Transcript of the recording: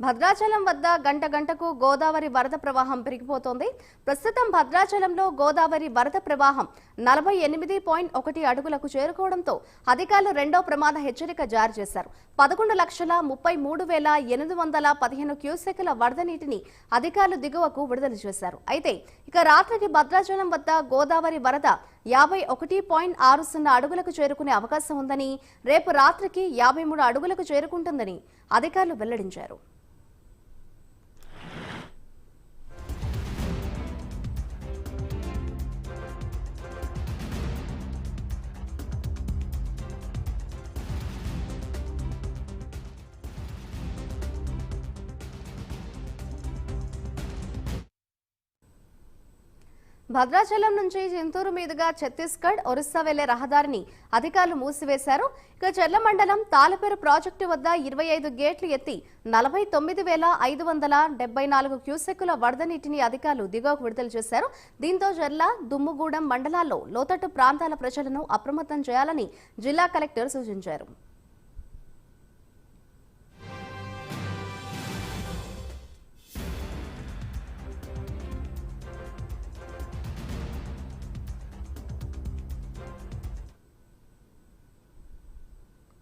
భద్రాచలం వద్ద గంట గంటకు గోదావరి వరద ప్రవాహం పెరిగిపోతోంది. ప్రస్తుతం భద్రాచలంలో గోదావరి వరద ప్రవాహం నలభై ఎనిమిది పాయింట్ ఒకటి అడుగులకు చేరుకోవడంతో అధికారులు రెండో ప్రమాద హెచ్చరిక జారీ చేశారు. పదకొండు లక్షల ముప్పై మూడు వేల ఎనిమిది వందల పదిహేను క్యూసెక్ల వరద నీటిని అధికారులు దిగువకు విడుదల చేశారు. అయితే ఇక రాత్రికి భద్రాచలం వద్ద గోదావరి వరద యాభై ఒకటి పాయింట్ ఆరు సున్నా అడుగులకు చేరుకునే అవకాశం ఉందని రేపు రాత్రికి యాభై మూడు అడుగులకు చేరుకుంటుందని అధికారులు వెల్లడించారు. భద్రాచలం నుంచి చింతూరు మీదుగా ఛత్తీస్గఢ్ ఒరిస్సా వెళ్ళే రహదారిని అధికారులు మూసివేశారు. ఇక చెర్ల మండలం తాళపేరు ప్రాజెక్టు వద్ద ఇరవై ఐదు గేట్లు ఎత్తి నలభై తొమ్మిది వేల ఐదు వందల డెబ్బై నాలుగు క్యూసెక్కుల వరద నీటిని అధికారులు దిగువకు విడుదల చేశారు. దీంతో చెర్ల దుమ్ముగూడెం మండలాల్లో లోతట్టు ప్రాంతాల ప్రజలను అప్రమత్తం చేయాలని జిల్లా కలెక్టర్ సూచించారు.